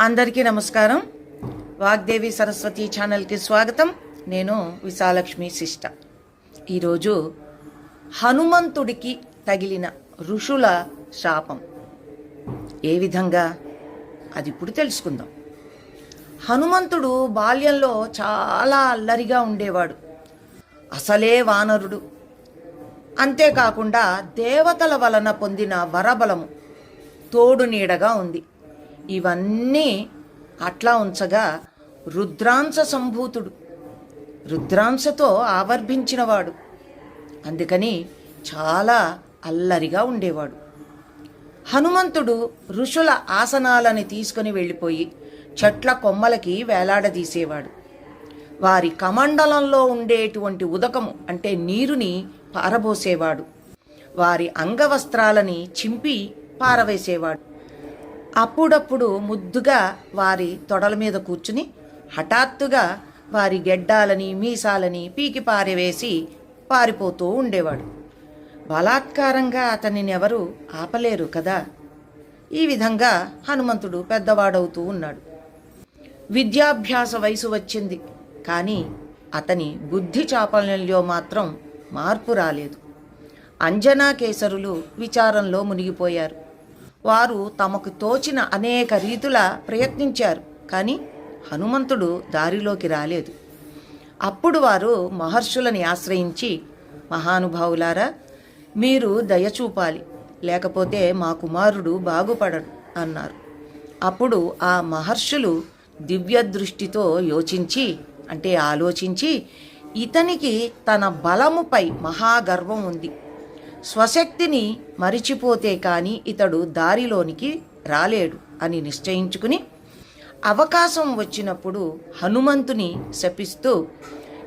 అందరికీ నమస్కారం. వాగ్దేవి సరస్వతి ఛానల్కి స్వాగతం. నేను విశాలక్ష్మి శిష్ట ఈరోజు హనుమంతుడికి తగిలిన ఋషుల శాపం. ఏ విధంగా? అది ఇప్పుడు తెలుసుకుందాం. హనుమంతుడు బాల్యంలో చాలా అల్లరిగా ఉండేవాడు. అసలే వానరుడు. అంతేకాకుండా దేవతల వలన పొందిన వరబలము తోడు నీడగా ఉంది. ఇవన్నీ అట్లా ఉంచగా రుద్రాంశ సంభూతుడు రుద్రాంశతో ఆవర్భించినవాడు. అందుకని చాలా అల్లరిగా ఉండేవాడు. హనుమంతుడు ఋషుల ఆసనాలని తీసుకుని వెళ్ళిపోయి చెట్ల కొమ్మలకి వేలాడదీసేవాడు. వారి కమండలంలో ఉండేటువంటి ఉదకము అంటే నీరుని పారబోసేవాడు. వారి అంగవస్త్రాలని చింపి పారవేసేవాడు. అప్పుడప్పుడు ముద్దుగా వారి తొడల మీద కూర్చుని హఠాత్తుగా వారి గెడ్డాలని మీసాలని పీకి పారవేసి పారిపోతూ ఉండేవాడు. బలాత్కారంగా అతనిని ఎవరు ఆపలేరు కదా. ఈ విధంగా హనుమంతుడు పెద్దవాడవుతూ ఉన్నాడు. విద్యాభ్యాస వయసు వచ్చింది కానీ అతని బుద్ధి చాపల్యంలో మాత్రం మార్పు రాలేదు. అంజనా కేసరులు విచారంలో మునిగిపోయారు. వారు తమకు తోచిన అనేక రీతుల ప్రయత్నించారు కానీ హనుమంతుడు దారిలోకి రాలేదు. అప్పుడు వారు మహర్షులని ఆశ్రయించి మహానుభావులారా మీరు దయచూపాలి లేకపోతే మా కుమారుడు బాగుపడడు అన్నారు. అప్పుడు ఆ మహర్షులు దివ్య దృష్టితో యోచించి అంటే ఆలోచించి ఇతనికి తన బలముపై మహాగర్వం ఉంది. స్వశక్తిని మరిచిపోతే కానీ ఇతడు దారిలోనికి రాలేడు అని నిశ్చయించుకుని అవకాశం వచ్చినప్పుడు హనుమంతుని శపిస్తూ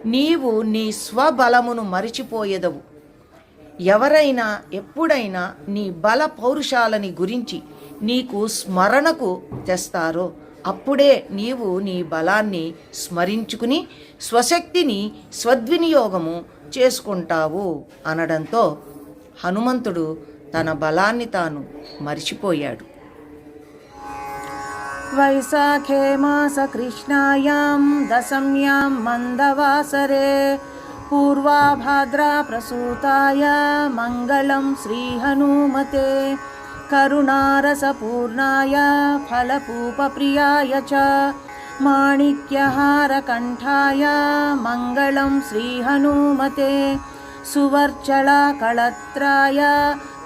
నీవు నీ స్వబలమును మరిచిపోయేదవు. ఎవరైనా ఎప్పుడైనా నీ బల పౌరుషాలని గురించి నీకు స్మరణకు తెస్తారో అప్పుడే నీవు నీ బలాన్ని స్మరించుకుని స్వశక్తిని స్వద్వినియోగము చేసుకుంటావు అనడంతో హనుమంతుడు తన బలాన్ని తాను మరిచిపోయాడు. వైశాఖే మాస కృష్ణాయాం దశమ్యాం మందవాసరే. పూర్వాభాద్రా ప్రసూతాయ మంగళం శ్రీ హనుమతే కరుణారసపూర్ణాయ ఫలపూపప్రియాయ చ. మాణిక్యహారకంఠాయ మంగళం శ్రీ హనుమతే सुवर्चलाकळत्राय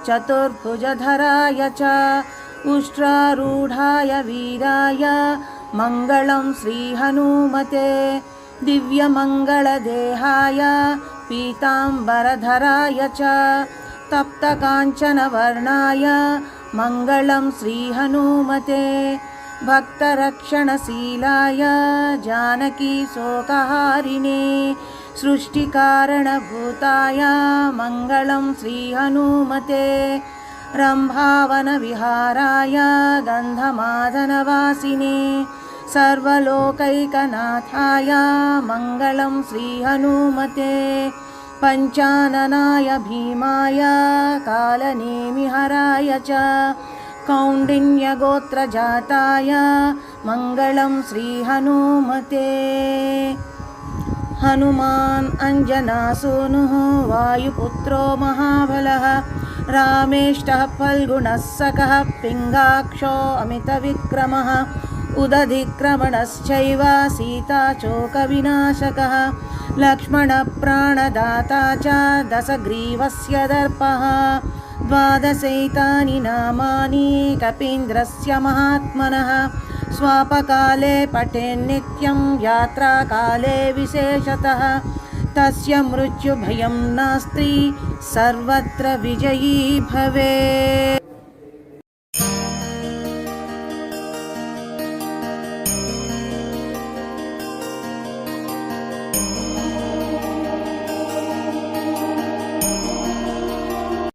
चतुर्भुजधराय च उष्ट्रारूढाय वीराय मङ्गलं श्रीहनुमते दिव्यमङ्गलदेहाय पीताम्बरधराय च तप्तकाञ्चनवर्णाय मङ्गलं श्रीहनुमते भक्तरक्षणशीलाय जानकीशोकहारिणे सृष्टिकारणभूताय मङ्गलं श्रीहनुमते रम्भावनविहाराय गन्धमादनवासिने सर्वलोकैकनाथाय मङ्गलं श्रीहनुमते पञ्चाननाय भीमाय कालनेमिहराय च कौण्डिन्यगोत्रजाताय मङ्गलं श्रीहनुमते हनुमान् अञ्जनासूनुः वायुपुत्रो महाबलः रामेष्टः फल्गुणः सकः पिङ्गाक्षो अमितविक्रमः उदधिक्रमणश्चैव सीताचोकविनाशकः लक्ष्मणप्राणदाता च दशग्रीवस्य दर्पः द्वादशैतानि नामानि कपीन्द्रस्य महात्मनः स्वापकाले पठेन्नित्यं यात्राकाले विशेषतः। तस्य मृत्युभयं नास्ति सर्वत्र विजयी भवेत्।